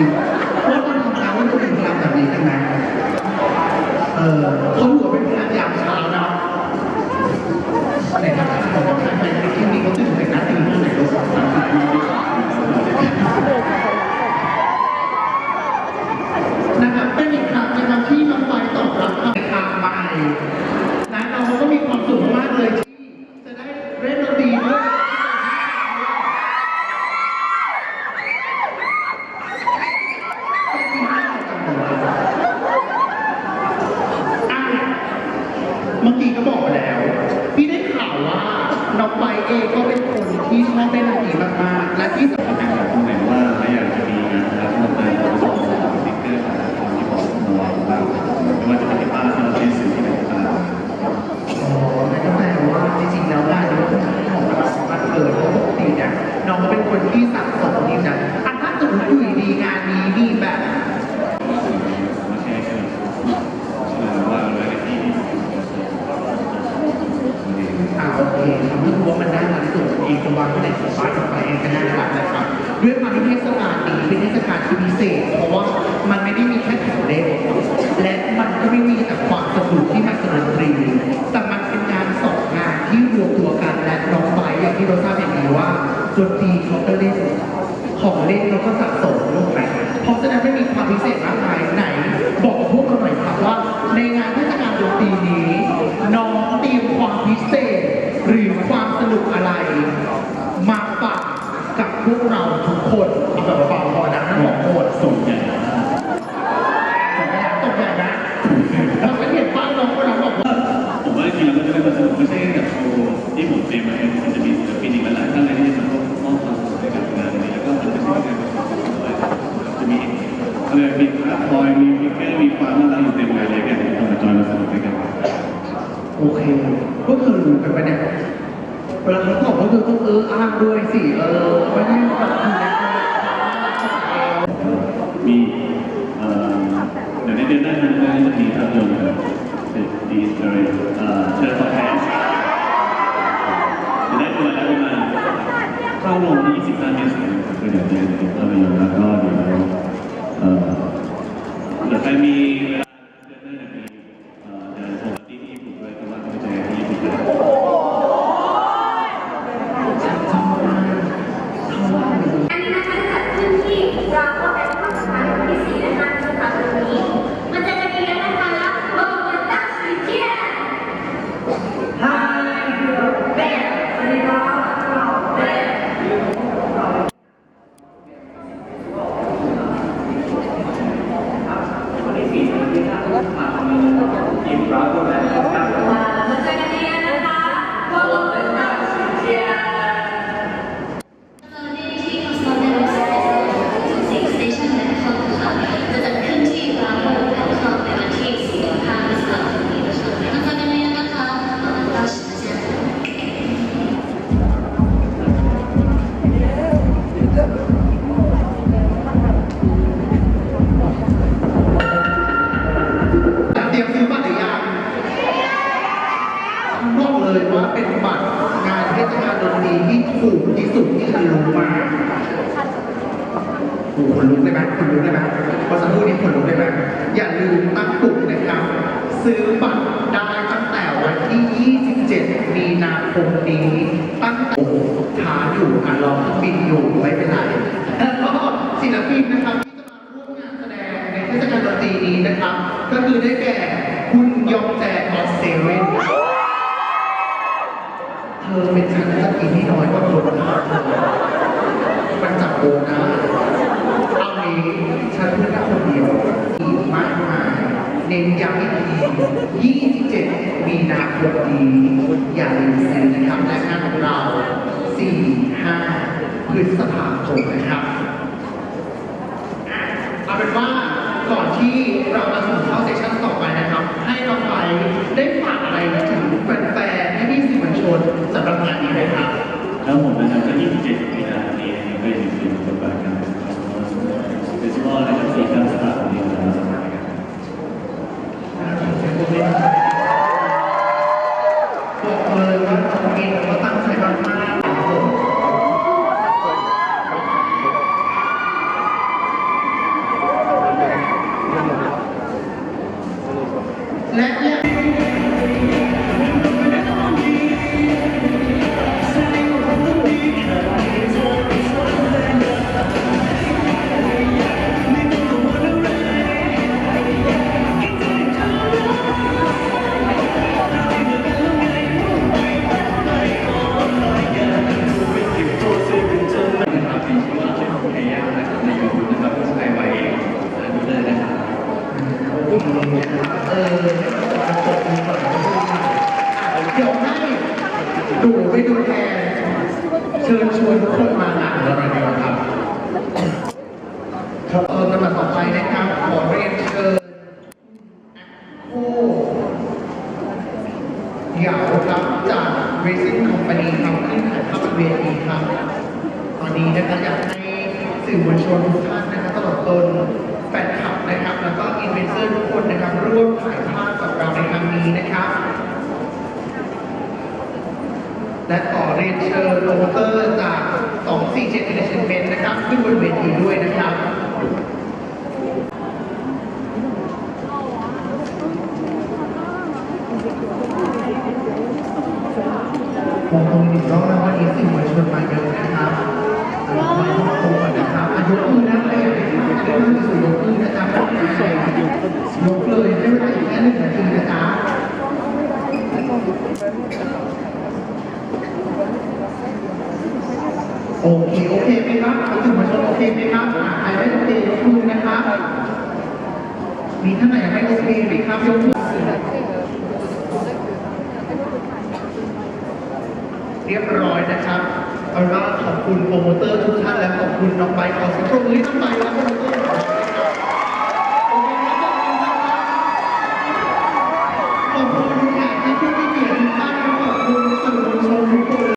ฉันถามจริงว่าตอนทำงานว่าเธอเป็นพลังแบบนี้กันไหมเออเขาหัวเป็นพลังยามเช้าเนาะไหนทำงานของใครไปที่นี่เขาตื่นแต่งหน้าตื่นเมื่อไหร่รู้สามสิบนาที นะครับเป็นอีกครั้งนะครับที่น้องไฟตอบรับคำถามไปนะน้องเขาก็มีความสุขมากเลยที่จะได้เล่นดนตรีด้วยอะเมื่อกี้ก็บอกไปแล้ว พี่ได้ข่าวว่าน้องไฟเองก็เป็นคนที่ชอบเล่นดนตรีมา เองจะวางที่ไหนของบ้านของใครเองก็น่ารักนะครับด้วยความที่เทศกาลนี้เป็นเทศกาลที่พิเศษ เพราะว่ามันไม่ได้มีแค่ของเล่นและมันก็ไม่มีแต่ความสนุกที่มันสนุกดนตรีแต่มันเป็นงานสองงานที่รวมตัวกันและน้องไบอย่างที่เราทราบอย่างดีว่าดนตรีเขาก็เล่นของเล่นเราก็สะสมลูกไหมเพราะฉะนั้นไม่มีความพิเศษมากมายไหน บอกพวกเราหน่อยครับว่าในงานเทศกาลดนตรีนี้ น้องเตรียมความพิเศษ หรือความสนุกอะไร มาฝากกับพวกเราทุกคนเอาแบบเบาๆพอนะไม่บอกหมด ส่งใหญ่ ตกใจนะเราก็เห็นป้าน้องคนนั้นบอกว่า ผมว่าจริงๆเราก็จะได้มาสนุกไม่ใช่แค่กับโชว์ มเตรียมเองมันจะมีศิลปินอีกหลายท่านเลยที่จะมามอบความสุขให้กับงานนี้แล้วก็มันจะมีการประชุมด้วยจะมีอะไรมีคราบอยมีพิกเกอร์มีความน่ารักอยู่เต็มงานเลยกันทุกคนมาจอยมาสนุกด้วยกันโอเคพวกเธอรู้กันปะเนี่ยเวลาเขาบอกว่าเธอต้องเอออ้างด้วยสิเออไม่ได้แบบมีเอ่อเดี๋ยวในเดือนหน้าจะมีภาพยนตร์ครับดีอะไรเอ่อเชิญตัวแทน 9โมง20นาทีสุดคือเดี๋ยวเจอกันตอนเวลาแล้วก็เดี๋ ขนลุกได้ไหมขนลุกได้ไหมพอสักครู่นี้ขนลุกได้ไหมอย่าลืมตั้งปลุกนะครับ ซื้อบัตรได้ตั้งแต่วันที่ 27 มีนาคมนี้ ตั้งแต่โอ้าอยู่อะรอเครื่องบินอยู่ไม่เป็นไรแล้วก็ศิลปินนะครับที่จะมาร่วมงานแสดงในเทศกาลดนตรีนี้นะครับ ก็คือได้แก่คุณยองแจออสเซเว่นเธอเป็นฉันจะกินที่น้อยกว่าคนนะมันจับโบนะเอางี้ฉันเพื่อนคนเดียวอีกมากมาย เน้นย้ำอีกที27 มีนาคมนี้อย่าลืมซื้อนะครับและงานของเรา 4 5 พฤษภาคมนะครับเอาเป็นว่าก่อนที่เราจะสู่เข้าเซสชั่นต่อไปนะครับ ให้น้องไปได้ฝากอะไรถึงแฟนๆพี่ๆสื่อมวลชนสำหรับงานนี้เลยครับ แล้วผมนะครับก็27มีนาคมนี้นะครับก็อย่าลืมเป็นบท เออเดี๋ยวให้ดูไปดูแทนเชิญชวนทุกคนมางานของเราในวันครับครับเออลำดับต่อไปนะครับขอเรียนเชิญผู้เหยาวครับจาก Racing Company ครับขึ้นถ่ายภาพบนเวทีครับ ตอนนี้นะครับอยากให้สื่อมวลชนทุกท่านนะครับตลอดจน แฟนคลับนะครับ แล้วก็อินเวนเซอร์ทุกคนนะครับ ร่วมถ่ายภาพกับเราในครั้งนี้นะครับ และต่อเรียนเชิญโรเตอร์จาก 247 Entertainment นะครับ ขึ้นบนเวทีด้วยนะครับ มองตรงนี้รอบแล้ววันนี้สื่อมวลชนมาเยอะนะครับเราไปขอบคุณก่อนนะครับอะยกมือนะใครอยากให้ถ่ายรูปสวยๆยกมือนะครับ ยกเลยให้เวลาอีกแค่หนึ่งนาทีนะจ๊ะโอเค โอเคไหมครับสื่อมวลชนโอเคไหมครับอะใครไม่โอเคยกมือนะครับ มีท่านไหนยังไม่โอเคไหมครับยกมือเรียบร้อยนะครับเอาเป็นว่าขอบคุณโปรโมเตอร์ทุกท่านและขอบคุณน้องใบขอเสิงปรบมือให้น้องใบเลย